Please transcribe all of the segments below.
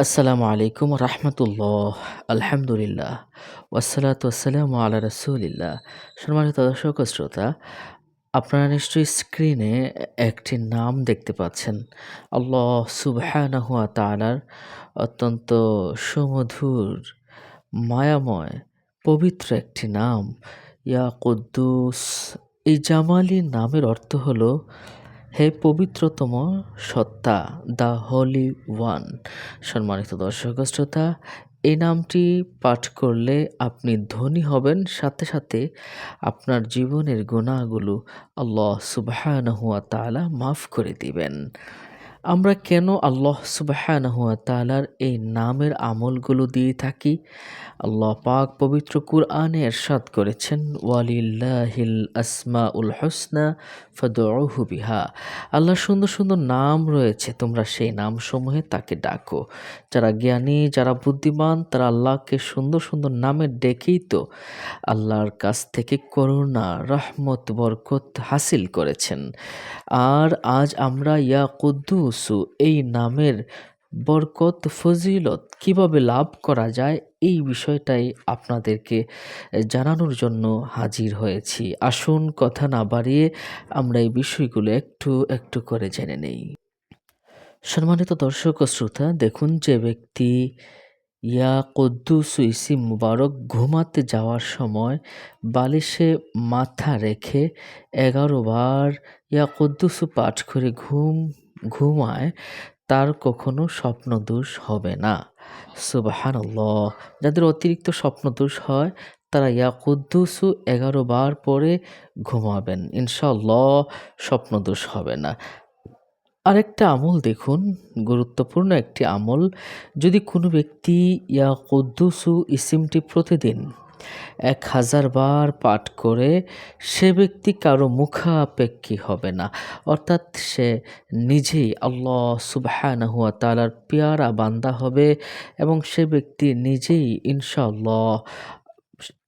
আসসালামু আলাইকুম রহমতুল্লাহ, আলহামদুলিল্লাহ ওয়াসালাত ওয়াসালামু আলা রসুলিল্লাহ। সম্মানিত দর্শক শ্রোতা, আপনারা নিশ্চয়ই স্ক্রিনে একটি নাম দেখতে পাচ্ছেন। আল্লাহ সুবহানাহুয়া তালার অত্যন্ত সুমধুর, মায়াময়, পবিত্র একটি নাম। ইয়া কুদ্দুস এই জামালি নামের অর্থ হলো হে পবিত্রতম সত্তা দ্য হোলি ওয়ান সম্মানিত দর্শক শ্রোতা, এই নামটি পাঠ করলে আপনি ধনী হবেন, সাথে সাথে আপনার জীবনের গুণাগুলো আল্লাহ তালা মাফ করে দিবেন। আমরা কেন আল্লাহ সুবাহানহুয়া তালার এই নামের আমলগুলো দিয়ে থাকি? আল্লাহ পাক পবিত্র কুরআনে এরশাদ করেছেন, ওয়ালিল্লাহিল আসমা উল হোসনা ফদহু বিহা। আল্লাহ সুন্দর সুন্দর নাম রয়েছে, তোমরা সেই নামসমূহে তাকে ডাকো। যারা জ্ঞানী, যারা বুদ্ধিমান, তারা আল্লাহকে সুন্দর সুন্দর নামে ডেকেই তো আল্লাহর কাছ থেকে করুণা, রহমত, বরকত হাসিল করেছেন। আর আজ আমরা ইয়া কুদ্দুসু এই নামের বরকত, ফজিলত কীভাবে লাভ করা যায়, এই বিষয়টাই আপনাদেরকে জানানোর জন্য হাজির হয়েছি। আসুন কথা না বাড়িয়ে আমরা এই বিষয়গুলো একটু একটু করে জেনে নেই। সম্মানিত দর্শক ও শ্রোতা, দেখুন যে ব্যক্তি ইয়া কদ্দুস ইসি মুবারক ঘুমাতে যাওয়ার সময় বালিশে মাথা রেখে এগারো বার ইয়া কদ্দুসু পাঠ করে ঘুম ঘুমায়, তার কখনো স্বপ্নদোষ হবে না। সুবাহানল্লাহ। যাদের অতিরিক্ত স্বপ্নদোষ হয়, তারা ইয়া কুদ্দুসু এগারো বার পরে ঘুমাবেন। ইনশাল্লাহ স্বপ্নদোষ হবে না। আরেকটা আমল দেখুন, গুরুত্বপূর্ণ একটি আমল। যদি কোনো ব্যক্তি ইয়া কুদ্দুসু ইসিমটি প্রতিদিন এক হাজার বার পাঠ করে সে ব্যক্তি কারও মুখাপেক্ষী হবে না। অর্থাৎ সে নিজেই আল্লাহ সুবাহানহুয়া তালার পেয়ারা বান্দা হবে এবং সে ব্যক্তি নিজেই ইনশাআল্লাহ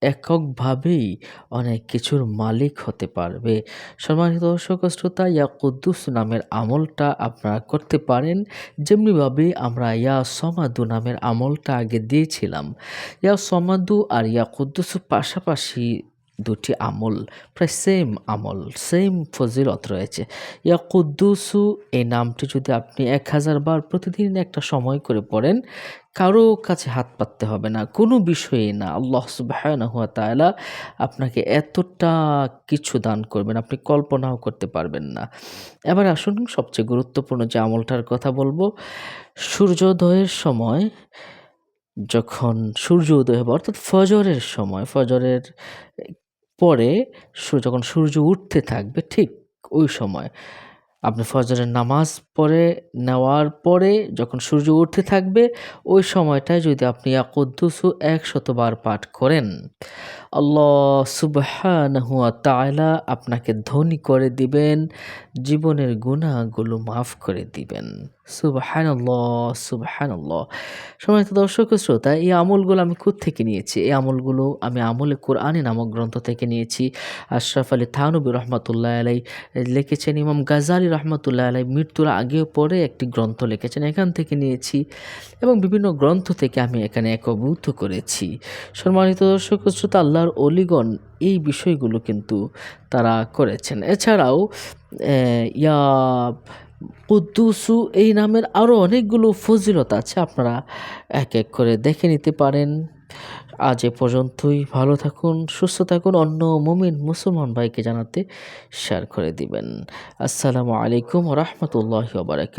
এককভাবেই অনেক কিছুর মালিক হতে পারবে। সম্মানিত দর্শক শ্রোতা, ইয়া কুদ্দুস নামের আমলটা আপনারা করতে পারেন। যেমনিভাবে আমরা ইয়া সমাদু নামের আমলটা আগে দিয়েছিলাম। ইয়া সমাদু আর ইয়া কুদ্দুস পাশাপাশি দুটি আমল, প্রায় সেম আমল সেম ফজিলত রয়েছে। ইয়া কুদ্দুসু, এই নামটি যদি আপনি এক হাজার বার প্রতিদিন একটা সময় করে পড়েন, কারও কাছে হাত পাততে হবে না। কোনো বিষয়ে না। আল্লাহ সুবাহানহুয়া তালা আপনাকে এতটা কিছু দান করবেন, আপনি কল্পনাও করতে পারবেন না। এবার আসুন সবচেয়ে গুরুত্বপূর্ণ যে আমলটার কথা বলব। সূর্যোদয়ের সময় যখন সূর্য উদয় হবে, অর্থাৎ ফজরের সময়, ফজরের পরে যখন সূর্য উঠতে থাকবে ঠিক ওই সময়, আপনি ফজরের নামাজ পড়ে নেওয়ার পরে যখন সূর্য উঠতে থাকবে, ওই সময়টায় যদি আপনি ইয়াকুদ্দুসু একশতবার পাঠ করেন, আল্লাহ সুবহানাহুয়া তাআলা আপনাকে ধনী করে দিবেন, জীবনের গুণাগুলো মাফ করে দিবেন। সুবহানাল্লাহ সুবহানাল্লাহ। সময়ত দর্শক শ্রোতা, এই আমলগুলো আমি কোথ থেকে নিয়েছি। এই আমলগুলো আমি আমলে কোরআনে নামক গ্রন্থ থেকে নিয়েছি। আশরাফ আলী থানবী রহমতুল্লাহ আলাই লিখেছেন, ইমাম গাজালি রহমতুল্লাহ আলাই মৃত্যুর আগেও পরে একটি গ্রন্থ লিখেছেন। এখান থেকে নিয়েছি এবং বিভিন্ন গ্রন্থ থেকে আমি এখানে একভূত করেছি। সম্মানিত দর্শক শ্রোতা, আল্লাহর অলিগণ এই বিষয়গুলো কিন্তু তারা করেছেন। এছাড়াও ইয়া কুদ্দুসু এই নামের আরও অনেকগুলো ফজিলত আছে, আপনারা এক এক করে দেখে নিতে পারেন। আজ এ পর্যন্তই, ভালো থাকুন, সুস্থ থাকুন, অন্য মুমিন মুসলমান ভাইকে জানাতে শেয়ার করে দিবেন। আসসালামু আলাইকুম রহমতুল্লাহ বারাকাত